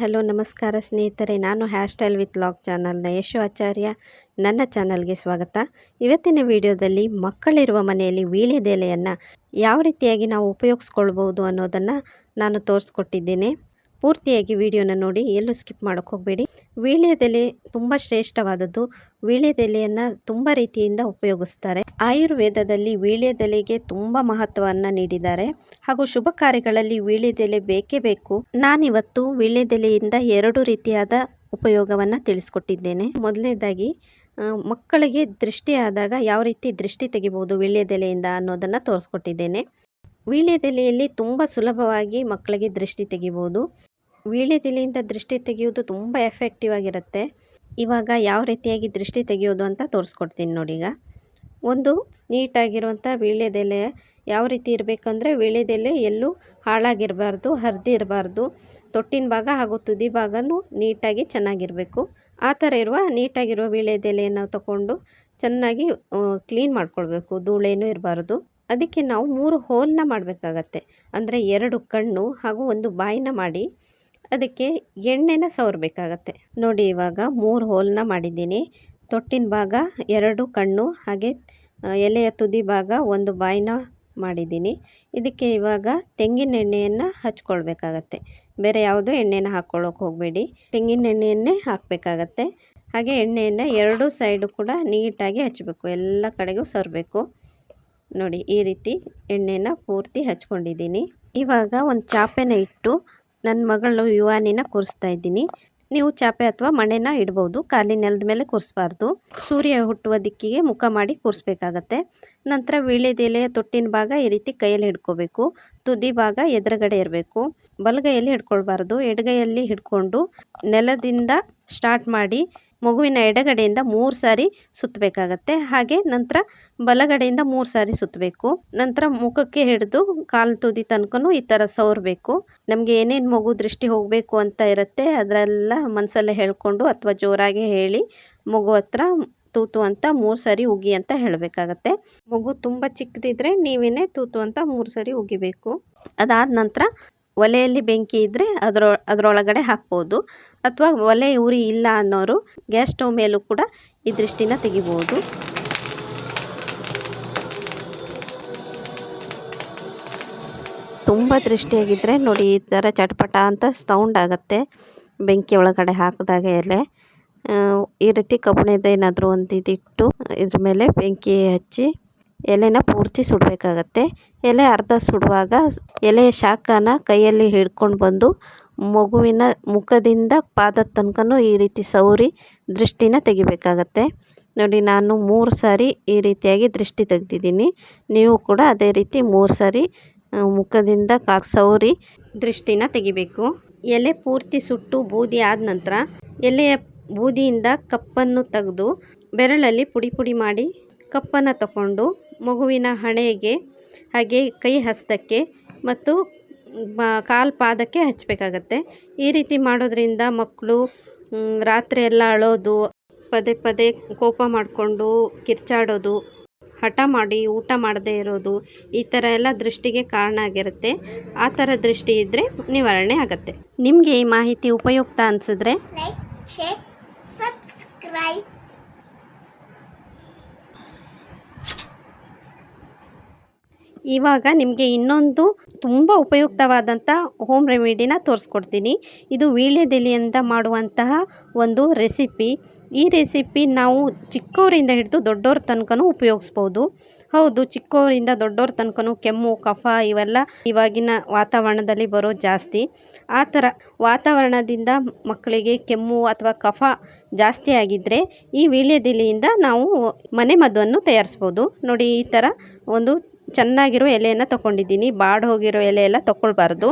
Hello, ನಮಸ್ಕಾರ ಸ್ನೇಹಿತರೆ. ನಾನು ಹ್ಯಾರ್ ಸ್ಟೈಲ್ ವಿತ್ ಲಾಗ್ ಚಾನಲ್ನ ಯಶು ಆಚಾರ್ಯ. ನನ್ನ ಚಾನಲ್ಗೆ ಸ್ವಾಗತ. ಇವತ್ತಿನ ವಿಡಿಯೋದಲ್ಲಿ ಮಕ್ಕಳಿರುವ ಮನೆಯಲ್ಲಿ ವೀಳ್ಯದೆಲೆಯನ್ನು ಯಾವ ರೀತಿಯಾಗಿ ನಾವು ಉಪಯೋಗಿಸ್ಕೊಳ್ಬೋದು ಅನ್ನೋದನ್ನು ನಾನು ತೋರಿಸ್ಕೊಟ್ಟಿದ್ದೇನೆ. ಪೂರ್ತಿಯಾಗಿ ವಿಡಿಯೋನ ನೋಡಿ ಎಲ್ಲೂ ಸ್ಕಿಪ್ ಮಾಡೋಕ್ಕೆ ಹೋಗಬೇಡಿ. ವೀಳ್ಯದೆಲೆ ತುಂಬ ಶ್ರೇಷ್ಠವಾದದ್ದು. ವೀಳ್ಯದೆಲೆಯನ್ನು ತುಂಬ ರೀತಿಯಿಂದ ಉಪಯೋಗಿಸ್ತಾರೆ. ಆಯುರ್ವೇದದಲ್ಲಿ ವೀಳ್ಯದೆಲೆಗೆ ತುಂಬ ಮಹತ್ವವನ್ನು ನೀಡಿದ್ದಾರೆ. ಹಾಗೂ ಶುಭ ಕಾರ್ಯಗಳಲ್ಲಿ ವೀಳ್ಯದೆಲೆ ಬೇಕೇ ಬೇಕು. ನಾನಿವತ್ತು ವೀಳ್ಯದೆಲೆಯಿಂದ ಎರಡು ರೀತಿಯಾದ ಉಪಯೋಗವನ್ನು ತಿಳಿಸ್ಕೊಟ್ಟಿದ್ದೇನೆ. ಮೊದಲನೇದಾಗಿ ಮಕ್ಕಳಿಗೆ ದೃಷ್ಟಿ ಆದಾಗ ಯಾವ ರೀತಿ ದೃಷ್ಟಿ ತೆಗಿಬೋದು ವೀಳ್ಯದೆಲೆಯಿಂದ ಅನ್ನೋದನ್ನು ತೋರಿಸ್ಕೊಟ್ಟಿದ್ದೇನೆ. ವೀಳ್ಯದೆಲೆಯಲ್ಲಿ ತುಂಬ ಸುಲಭವಾಗಿ ಮಕ್ಕಳಿಗೆ ದೃಷ್ಟಿ ತೆಗಿಬೋದು. ವೀಳ್ಯದೆಲೆಯಿಂದ ದೃಷ್ಟಿ ತೆಗೆಯೋದು ತುಂಬ ಎಫೆಕ್ಟಿವ್ ಆಗಿರುತ್ತೆ. ಇವಾಗ ಯಾವ ರೀತಿಯಾಗಿ ದೃಷ್ಟಿ ತೆಗೆಯೋದು ಅಂತ ತೋರಿಸ್ಕೊಡ್ತೀನಿ ನೋಡಿ ಈಗ. ಒಂದು, ನೀಟಾಗಿರುವಂಥ ವೀಳ್ಯದೆಲೆ ಯಾವ ರೀತಿ ಇರಬೇಕಂದ್ರೆ ವೀಳ್ಯದೆಲೆ ಎಲ್ಲೂ ಹಾಳಾಗಿರಬಾರ್ದು ಹರಿದಿರಬಾರ್ದು ತೊಟ್ಟಿನ ಭಾಗ ಹಾಗೂ ತುದಿ ಭಾಗನೂ ನೀಟಾಗಿ ಚೆನ್ನಾಗಿರಬೇಕು. ಆ ಥರ ಇರುವ ನೀಟಾಗಿರುವ ವೀಳ್ಯದೆಲೆಯನ್ನು ತಗೊಂಡು ಚೆನ್ನಾಗಿ ಕ್ಲೀನ್ ಮಾಡ್ಕೊಳ್ಬೇಕು. ಧೂಳೇನೂ ಇರಬಾರ್ದು. ಅದಕ್ಕೆ ನಾವು ಮೂರು ಹೋಲನ್ನ ಮಾಡಬೇಕಾಗತ್ತೆ. ಅಂದರೆ ಎರಡು ಕಣ್ಣು ಹಾಗೂ ಒಂದು ಬಾಯಿನ ಮಾಡಿ ಅದಕ್ಕೆ ಎಣ್ಣೆನ ಸವರಬೇಕಾಗತ್ತೆ. ನೋಡಿ ಇವಾಗ ಮೂರು ಹೋಲನ್ನ ಮಾಡಿದ್ದೀನಿ. ತೊಟ್ಟಿನ ಭಾಗ ಎರಡು ಕಣ್ಣು, ಹಾಗೆ ಎಲೆಯ ತುದಿ ಭಾಗ ಒಂದು ಬಾಯಿನ ಮಾಡಿದ್ದೀನಿ. ಇದಕ್ಕೆ ಇವಾಗ ತೆಂಗಿನ ಎಣ್ಣೆಯನ್ನು ಹಚ್ಕೊಳ್ಬೇಕಾಗತ್ತೆ. ಬೇರೆ ಯಾವುದೋ ಎಣ್ಣೆನ ಹಾಕ್ಕೊಳ್ಳೋಕೆ ಹೋಗಬೇಡಿ. ತೆಂಗಿನ ಎಣ್ಣೆಯನ್ನೇ ಹಾಕಬೇಕಾಗತ್ತೆ. ಹಾಗೆ ಎಣ್ಣೆಯನ್ನು ಎರಡೂ ಸೈಡು ಕೂಡ ನೀಟಾಗಿ ಹಚ್ಚಬೇಕು ಎಲ್ಲ ಕಡೆಗೂ ಸರಬೇಕು ನೋಡಿ ಈ ರೀತಿ ಎಣ್ಣೆನ ಪೂರ್ತಿ ಹಚ್ಕೊಂಡಿದ್ದೀನಿ. ಇವಾಗ ಒಂದು ಚಾಪೆನ ಇಟ್ಟು ನನ್ನ ಮಗಳು ಯುವಾನಿನ ಕೂರಿಸ್ತಾ ಇದ್ದೀನಿ. ನೀವು ಚಾಪೆ ಅಥವಾ ಮಣೆನ ಇಡ್ಬೋದು. ಖಾಲಿ ನೆಲದ ಮೇಲೆ ಕೂರಿಸ್ಬಾರ್ದು. ಸೂರ್ಯ ಹುಟ್ಟುವ ದಿಕ್ಕಿಗೆ ಮುಖ ಮಾಡಿ ಕೂರಿಸ್ಬೇಕಾಗತ್ತೆ. ನಂತರ ವೀಳ್ಯದೆಲೆಯ ತೊಟ್ಟಿನ ಭಾಗ ಈ ರೀತಿ ಕೈಯಲ್ಲಿ ಹಿಡ್ಕೋಬೇಕು. ತುದಿ ಭಾಗ ಎದುರುಗಡೆ ಇರಬೇಕು. ಬಲಗೈಯಲ್ಲಿ ಹಿಡ್ಕೊಳ್ಬಾರ್ದು. ಎಡಗೈಯಲ್ಲಿ ಹಿಡ್ಕೊಂಡು ನೆಲದಿಂದ ಸ್ಟಾರ್ಟ್ ಮಾಡಿ ಮಗುವಿನ ಎಡಗಡೆಯಿಂದ ಮೂರು ಸಾರಿ ಸುತ್ತಬೇಕಾಗತ್ತೆ. ಹಾಗೆ ನಂತರ ಬಲಗಡೆಯಿಂದ ಮೂರು ಸಾರಿ ಸುತ್ತಬೇಕು. ನಂತರ ಮುಖಕ್ಕೆ ಹಿಡಿದು ಕಾಲು ತುದಿ ತನಕನೂ ಈ ಥರ ಸವರಬೇಕು. ನಮಗೆ ಏನೇನು ಮಗು ದೃಷ್ಟಿ ಹೋಗಬೇಕು ಅಂತ ಇರುತ್ತೆ, ಅದರೆಲ್ಲ ಮನಸ್ಸಲ್ಲೇ ಹೇಳ್ಕೊಂಡು ಅಥವಾ ಜೋರಾಗಿ ಹೇಳಿ ಮಗು ಹತ್ರ ತೂತು ಅಂತ ಮೂರು ಸಾರಿ ಉಗಿ ಅಂತ ಹೇಳಬೇಕಾಗತ್ತೆ. ಮಗು ತುಂಬ ಚಿಕ್ಕದಿದ್ರೆ ನೀವೇನೇ ತೂತು ಅಂತ ಮೂರು ಸಾರಿ ಉಗಿಬೇಕು. ಅದಾದ ನಂತರ ಒಲೆಯಲ್ಲಿ ಬೆಂಕಿ ಇದ್ದರೆ ಅದರ, ಅದರೊಳಗಡೆ ಹಾಕ್ಬೋದು. ಅಥವಾ ಒಲೆ ಉರಿ ಇಲ್ಲ ಅನ್ನೋರು ಗ್ಯಾಸ್ ಸ್ಟವ್ ಮೇಲೂ ಕೂಡ ಈ ದೃಷ್ಟಿನ ತೆಗಿಬೋದು. ತುಂಬ ದೃಷ್ಟಿಯಾಗಿದ್ದರೆ ನೋಡಿ, ಈ ಥರ ಚಟ್ಪಟ ಅಂತ ಸೌಂಡ್ ಆಗುತ್ತೆ. ಬೆಂಕಿ ಒಳಗಡೆ ಹಾಕಿದಾಗ ಎಲೆ. ಈ ರೀತಿ ಕಬ್ಬಣದೇನಾದರೂ ಒಂದು ಇದಿಟ್ಟು ಇದ್ರ ಮೇಲೆ ಬೆಂಕಿ ಹಚ್ಚಿ ಎಲೆನ ಪೂರ್ತಿ ಸುಡಬೇಕಾಗತ್ತೆ. ಎಲೆ ಅರ್ಧ ಸುಡುವಾಗ ಎಲೆಯ ಶಾಖನ ಕೈಯಲ್ಲಿ ಹಿಡ್ಕೊಂಡು ಬಂದು ಮಗುವಿನ ಮುಖದಿಂದ ಪಾದದ ತನಕನೂ ಈ ರೀತಿ ಸವರಿ ದೃಷ್ಟಿನ ತೆಗಿಬೇಕಾಗತ್ತೆ. ನೋಡಿ, ನಾನು ಮೂರು ಸಾರಿ ಈ ರೀತಿಯಾಗಿ ದೃಷ್ಟಿ ತೆಗ್ದಿದ್ದೀನಿ. ನೀವು ಕೂಡ ಅದೇ ರೀತಿ ಮೂರು ಸಾರಿ ಮುಖದಿಂದ ಕಾ ಸೌರಿ ದೃಷ್ಟಿನ ತೆಗಿಬೇಕು. ಎಲೆ ಪೂರ್ತಿ ಸುಟ್ಟು ಬೂದಿ ಆದ ನಂತರ ಎಲೆಯ ಬೂದಿಯಿಂದ ಕಪ್ಪನ್ನು ತೆಗೆದು ಬೆರಳಲ್ಲಿ ಪುಡಿ ಪುಡಿ ಮಾಡಿ ಕಪ್ಪನ್ನು ತಗೊಂಡು ಮಗುವಿನ ಹಣೆಗೆ ಹಾಗೆ ಕೈ ಹಸ್ತಕ್ಕೆ ಮತ್ತು ಕಾಲು ಪಾದಕ್ಕೆ ಹಚ್ಚಬೇಕಾಗತ್ತೆ. ಈ ರೀತಿ ಮಾಡೋದ್ರಿಂದ ಮಕ್ಕಳು ರಾತ್ರಿ ಎಲ್ಲ ಅಳೋದು ಪದೇ ಪದೇ ಕೋಪ ಮಾಡಿಕೊಂಡು ಕಿರ್ಚಾಡೋದು ಹಠ ಮಾಡಿ ಊಟ ಮಾಡದೇ ಇರೋದು ಈ ಥರ ಎಲ್ಲ ದೃಷ್ಟಿಗೆ ಕಾರಣ ಆಗಿರುತ್ತೆ. ಆ ಥರ ದೃಷ್ಟಿ ಇದ್ದರೆ ನಿವಾರಣೆ ಆಗುತ್ತೆ. ನಿಮಗೆ ಈ ಮಾಹಿತಿ ಉಪಯುಕ್ತ ಅನಿಸಿದ್ರೆ like, ಇವಾಗ ನಿಮಗೆ ಇನ್ನೊಂದು ತುಂಬ ಉಪಯುಕ್ತವಾದಂಥ ಹೋಮ್ ರೆಮಿಡಿನ ತೋರಿಸ್ಕೊಡ್ತೀನಿ. ಇದು ವೀಳ್ಯದೆಲೆಯಿಂದ ಮಾಡುವಂತಹ ಒಂದು ರೆಸಿಪಿ ಈ ರೆಸಿಪಿ ನಾವು ಚಿಕ್ಕವರಿಂದ ಹಿಡಿದು ದೊಡ್ಡವ್ರ ತನಕನೂ ಉಪಯೋಗಿಸ್ಬೋದು. ಹೌದು ಚಿಕ್ಕವರಿಂದ ದೊಡ್ಡವ್ರ ತನಕನೂ ಕೆಮ್ಮು, ಕಫ ಇವೆಲ್ಲ ಇವಾಗಿನ ವಾತಾವರಣದಲ್ಲಿ ಬರೋ ಜಾಸ್ತಿ. ಆ ಥರ ವಾತಾವರಣದಿಂದ ಮಕ್ಕಳಿಗೆ ಕೆಮ್ಮು ಅಥವಾ ಕಫ ಜಾಸ್ತಿ ಆಗಿದ್ದರೆ ಈ ವೀಳ್ಯದೆಲೆಯಿಂದ ನಾವು ಮನೆಮದ್ದನ್ನು ತಯಾರಿಸ್ಬೋದು. ನೋಡಿ ಈ ಥರ ಒಂದು ಚೆನ್ನಾಗಿರೋ ಎಲೆಯನ್ನು ತೊಗೊಂಡಿದ್ದೀನಿ. ಬಾಡ್ ಹೋಗಿರೋ ಎಲೆ ಎಲ್ಲ ತೊಗೊಳ್ಬಾರ್ದು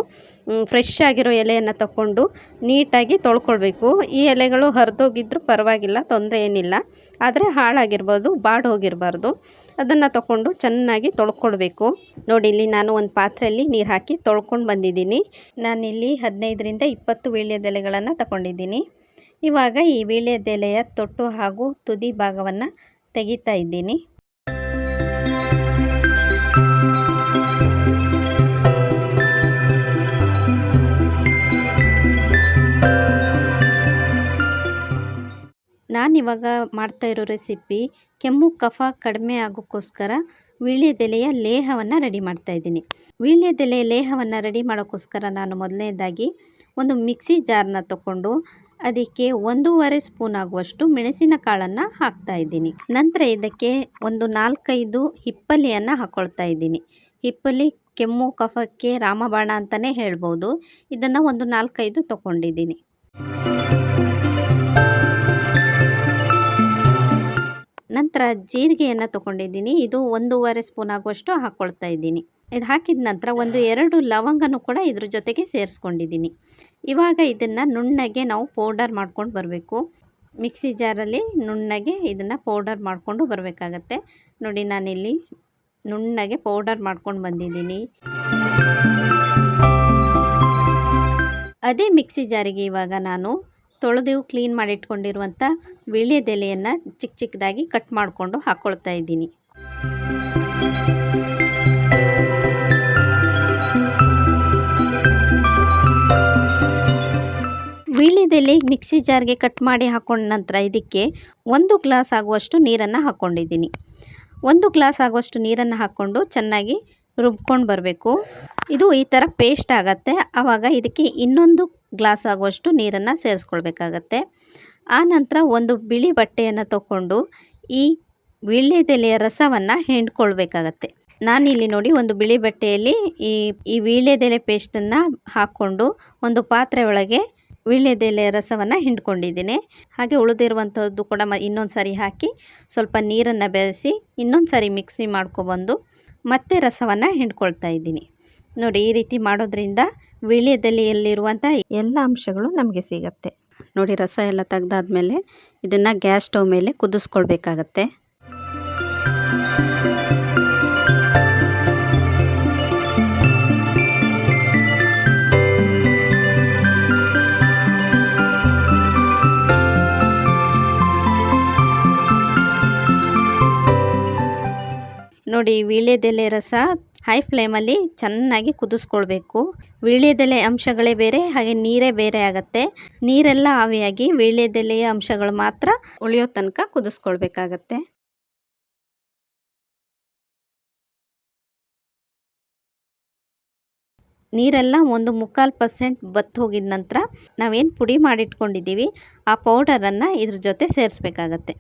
ಫ್ರೆಶ್ ಆಗಿರೋ ಎಲೆಯನ್ನು ತಗೊಂಡು ನೀಟಾಗಿ ತೊಳ್ಕೊಳ್ಬೇಕು. ಈ ಎಲೆಗಳು ಹರಿದೋಗಿದ್ರೂ ಪರವಾಗಿಲ್ಲ, ತೊಂದರೆ ಏನಿಲ್ಲ. ಆದರೆ ಹಾಳಾಗಿರ್ಬೋದು, ಬಾಡ್ ಹೋಗಿರಬಾರ್ದು. ಅದನ್ನು ತೊಗೊಂಡು ಚೆನ್ನಾಗಿ ತೊಳ್ಕೊಳ್ಬೇಕು. ನೋಡಿ, ಇಲ್ಲಿ ನಾನು ಒಂದು ಪಾತ್ರೆಯಲ್ಲಿ ನೀರು ಹಾಕಿ ತೊಳ್ಕೊಂಡು ಬಂದಿದ್ದೀನಿ. ನಾನಿಲ್ಲಿ ಹದಿನೈದರಿಂದ ಇಪ್ಪತ್ತು ವೀಳ್ಯದೆಲೆಗಳನ್ನು ತಗೊಂಡಿದ್ದೀನಿ. ಇವಾಗ ಈ ವೀಳ್ಯದೆಲೆಯ ತೊಟ್ಟು ಹಾಗೂ ತುದಿ ಭಾಗವನ್ನು ತೆಗಿತಾ ಇದ್ದೀನಿ. ನಾನಿವಾಗ ಮಾಡ್ತಾ ಇರೋ ರೆಸಿಪಿ ಕೆಮ್ಮು, ಕಫ ಕಡಿಮೆ ಆಗೋಕ್ಕೋಸ್ಕರ ವೀಳ್ಯದೆಲೆಯ ಲೇಹವನ್ನು ರೆಡಿ ಮಾಡ್ತಾ ಇದ್ದೀನಿ. ವೀಳ್ಯದೆಲೆ ಲೇಹವನ್ನು ರೆಡಿ ಮಾಡೋಕ್ಕೋಸ್ಕರ ನಾನು ಮೊದಲನೇದಾಗಿ ಒಂದು ಮಿಕ್ಸಿ ಜಾರ್ನ ತಗೊಂಡು ಅದಕ್ಕೆ ಒಂದೂವರೆ ಸ್ಪೂನ್ ಆಗುವಷ್ಟು ಮೆಣಸಿನ ಕಾಳನ್ನು ಹಾಕ್ತಾ ಇದ್ದೀನಿ. ನಂತರ ಇದಕ್ಕೆ ಒಂದು ನಾಲ್ಕೈದು ಹಿಪ್ಪಲಿಯನ್ನು ಹಾಕ್ಕೊಳ್ತಾ ಇದ್ದೀನಿ. ಹಿಪ್ಪಲಿ, ಕೆಮ್ಮು, ಕಫಕ್ಕೆ ರಾಮಬಾಣ ಅಂತಲೇ ಹೇಳ್ಬೋದು. ಇದನ್ನು ಒಂದು ನಾಲ್ಕೈದು ತೊಗೊಂಡಿದ್ದೀನಿ. ನಂತರ ಜೀರಿಗೆಯನ್ನು ತೊಗೊಂಡಿದ್ದೀನಿ. ಇದು ಒಂದೂವರೆ ಸ್ಪೂನ್ ಆಗುವಷ್ಟು ಹಾಕ್ಕೊಳ್ತಾ ಇದ್ದೀನಿ. ಇದು ಹಾಕಿದ ನಂತರ ಒಂದು ಎರಡು ಲವಂಗನೂ ಕೂಡ ಇದ್ರ ಜೊತೆಗೆ ಸೇರಿಸ್ಕೊಂಡಿದ್ದೀನಿ. ಇವಾಗ ಇದನ್ನು ನುಣ್ಣಗೆ ನಾವು ಪೌಡರ್ ಮಾಡ್ಕೊಂಡು ಬರಬೇಕು. ಮಿಕ್ಸಿ ಜಾರಲ್ಲಿ ನುಣ್ಣಗೆ ಇದನ್ನು ಪೌಡರ್ ಮಾಡಿಕೊಂಡು ಬರಬೇಕಾಗತ್ತೆ. ನೋಡಿ, ನಾನಿಲ್ಲಿ ನುಣ್ಣಗೆ ಪೌಡರ್ ಮಾಡ್ಕೊಂಡು ಬಂದಿದ್ದೀನಿ. ಅದೇ ಮಿಕ್ಸಿ ಜಾರಿಗೆ ಇವಾಗ ನಾನು ತೊಳೆದು ಕ್ಲೀನ್ ಮಾಡಿಟ್ಕೊಂಡಿರುವಂಥ ವೀಳ್ಯದೆಲೆಯನ್ನು ಚಿಕ್ಕ ಚಿಕ್ಕದಾಗಿ ಕಟ್ ಮಾಡಿಕೊಂಡು ಹಾಕ್ಕೊಳ್ತಾ ಇದ್ದೀನಿ. ವೀಳ್ಯದೆಲೆ ಮಿಕ್ಸಿ ಜಾರ್ಗೆ ಕಟ್ ಮಾಡಿ ಹಾಕೊಂಡ ನಂತರ ಇದಕ್ಕೆ ಒಂದು ಗ್ಲಾಸ್ ಆಗುವಷ್ಟು ನೀರನ್ನು ಹಾಕ್ಕೊಂಡಿದ್ದೀನಿ ಒಂದು ಗ್ಲಾಸ್ ಆಗುವಷ್ಟು ನೀರನ್ನು ಹಾಕ್ಕೊಂಡು ಚೆನ್ನಾಗಿ ರುಬ್ಕೊಂಡು ಬರಬೇಕು. ಇದು ಈ ಥರ ಪೇಸ್ಟ್ ಆಗುತ್ತೆ. ಆವಾಗ ಇದಕ್ಕೆ ಇನ್ನೊಂದು ಗ್ಲಾಸ್ ಆಗುವಷ್ಟು ನೀರನ್ನು ಸೇರಿಸ್ಕೊಳ್ಬೇಕಾಗತ್ತೆ. ಆ ನಂತರ ಒಂದು ಬಿಳಿ ಬಟ್ಟೆಯನ್ನು ತಗೊಂಡು ಈ ವೀಳ್ಯದೆಲೆಯ ರಸವನ್ನು ಹಿಂಡ್ಕೊಳ್ಬೇಕಾಗತ್ತೆ. ನಾನಿಲ್ಲಿ ನೋಡಿ ಒಂದು ಬಿಳಿ ಬಟ್ಟೆಯಲ್ಲಿ ಈ ಈ ವೀಳ್ಯದೆಲೆ ಪೇಸ್ಟನ್ನು ಹಾಕ್ಕೊಂಡು ಒಂದು ಪಾತ್ರೆ ಒಳಗೆ ವೀಳ್ಯದೆಲೆಯ ರಸವನ್ನು ಹಿಂಡ್ಕೊಂಡಿದ್ದೀನಿ. ಹಾಗೆ ಉಳಿದಿರುವಂಥದ್ದು ಕೂಡ ಮ ಇನ್ನೊಂದು ಸಾರಿ ಹಾಕಿ ಸ್ವಲ್ಪ ನೀರನ್ನು ಬೆರೆಸಿ ಇನ್ನೊಂದು ಸಾರಿ ಮಿಕ್ಸಿ ಮಾಡ್ಕೊಬಂದು ಮತ್ತೆ ರಸವನ್ನು ಹಿಂಡ್ಕೊಳ್ತಾ ಇದ್ದೀನಿ. ನೋಡಿ, ಈ ರೀತಿ ಮಾಡೋದ್ರಿಂದ ವೀಳ್ಯದೆಲೆಯಲ್ಲಿರುವಂಥ ಎಲ್ಲ ಅಂಶಗಳು ನಮಗೆ ಸಿಗತ್ತೆ. ನೋಡಿ, ರಸ ಎಲ್ಲ ತೆಗ್ದಾದ್ಮೇಲೆ ಇದನ್ನು ಗ್ಯಾಸ್ ಸ್ಟವ್ ಮೇಲೆ ಕುದಿಸ್ಕೊಳ್ಬೇಕಾಗತ್ತೆ. ನೋಡಿ ವೀಳ್ಯದೆಲೆ ರಸ ಹೈ ಫ್ಲೇಮಲ್ಲಿ ಚೆನ್ನಾಗಿ ಕುದಿಸ್ಕೊಳ್ಬೇಕು. ವೀಳ್ಯದೆಲೆ ಅಂಶಗಳೇ ಬೇರೆ, ಹಾಗೆ ನೀರೇ ಬೇರೆ ಆಗುತ್ತೆ. ನೀರೆಲ್ಲ ಆವಿಯಾಗಿ ವೀಳ್ಯದೆಲೆಯ ಅಂಶಗಳು ಮಾತ್ರ ಉಳಿಯೋ ತನಕ ಕುದಿಸ್ಕೊಳ್ಬೇಕಾಗತ್ತೆ. ನೀರೆಲ್ಲ ಒಂದು ಮುಕ್ಕಾಲು ಪರ್ಸೆಂಟ್ ಬತ್ತು ಹೋಗಿದ ನಂತರ ನಾವೇನು ಪುಡಿ ಮಾಡಿಟ್ಕೊಂಡಿದ್ದೀವಿ, ಆ ಪೌಡರನ್ನು ಇದ್ರ ಜೊತೆ ಸೇರಿಸ್ಬೇಕಾಗತ್ತೆ.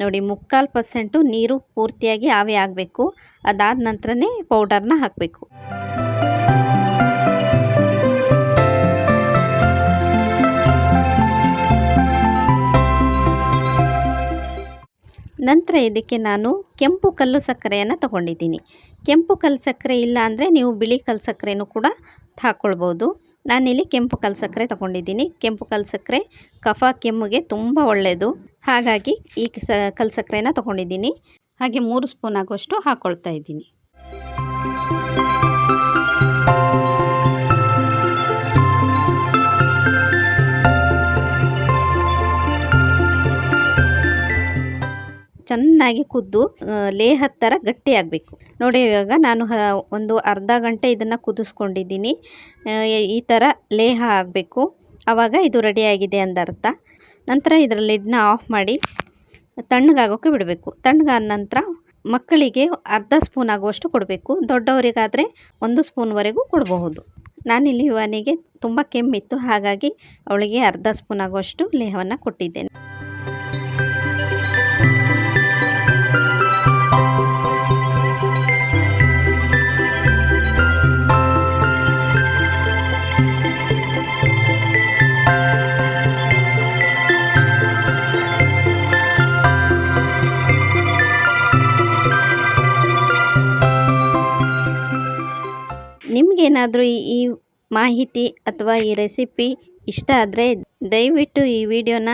ನೋಡಿ, ಮುಕ್ಕಾಲು ಪರ್ಸೆಂಟು ನೀರು ಪೂರ್ತಿಯಾಗಿ ಆವಿ ಆಗಬೇಕು. ಅದಾದ ನಂತರನೇ ಪೌಡರ್ನ ಹಾಕಬೇಕು. ನಂತರ ಇದಕ್ಕೆ ನಾನು ಕೆಂಪು ಕಲ್ಲು ಸಕ್ಕರೆಯನ್ನು ತಗೊಂಡಿದ್ದೀನಿ. ಕೆಂಪು ಕಲ್ಲು ಸಕ್ಕರೆ ಇಲ್ಲ ಅಂದರೆ ನೀವು ಬಿಳಿ ಕಲ್ಲು ಸಕ್ಕರೆನೂ ಕೂಡ ಹಾಕ್ಕೊಳ್ಬೋದು ನಾನಿಲ್ಲಿ ಕೆಂಪು ಕಲ್ಲು ಸಕ್ಕರೆ ತಗೊಂಡಿದ್ದೀನಿ. ಕೆಂಪು ಕಲ್ಲು ಸಕ್ಕರೆ ಕಫ ಕೆಮ್ಮಿಗೆ ತುಂಬ ಒಳ್ಳೆಯದು ಹಾಗಾಗಿ ಈ ಸ ಕಲ್ ಸಕ್ಕರೆನ ತೊಗೊಂಡಿದ್ದೀನಿ. ಹಾಗೆ ಮೂರು ಸ್ಪೂನ್ ಆಗುವಷ್ಟು ಹಾಕ್ಕೊಳ್ತಾ ಇದ್ದೀನಿ. ಚೆನ್ನಾಗಿ ಕುದ್ದು ಲೇಹದ ಥರ ಗಟ್ಟಿಯಾಗಬೇಕು ನೋಡಿ, ಇವಾಗ ನಾನು ಒಂದು ಅರ್ಧ ಗಂಟೆ ಇದನ್ನು ಕುದಿಸ್ಕೊಂಡಿದ್ದೀನಿ. ಈ ಥರ ಲೇಹ ಆಗಬೇಕು. ಆವಾಗ ಇದು ರೆಡಿಯಾಗಿದೆ ಅಂದರ್ಥ ನಂತರ ಇದರ ಲಿಡ್ನ ಆಫ್ ಮಾಡಿ ತಣ್ಣಗಾಗೋಕ್ಕೆ ಬಿಡಬೇಕು. ತಣ್ಣಗಾದ ನಂತರ ಮಕ್ಕಳಿಗೆ ಅರ್ಧ ಸ್ಪೂನ್ ಆಗುವಷ್ಟು ಕೊಡಬೇಕು. ದೊಡ್ಡವರಿಗಾದರೆ ಒಂದು ಸ್ಪೂನ್ವರೆಗೂ ಕೊಡಬಹುದು. ನಾನಿಲ್ಲಿ ಯುವನಿಗೆ ತುಂಬ ಕೆಮ್ಮಿತ್ತು, ಹಾಗಾಗಿ ಅವಳಿಗೆ ಅರ್ಧ ಸ್ಪೂನ್ ಆಗುವಷ್ಟು ಲೇಹವನ್ನು ಕೊಟ್ಟಿದ್ದೇನೆ. ನಿಮಗೇನಾದರೂ ಈ ಮಾಹಿತಿ ಅಥವಾ ಈ ರೆಸಿಪಿ ಇಷ್ಟ ಆದರೆ ದಯವಿಟ್ಟು ಈ ವಿಡಿಯೋನ.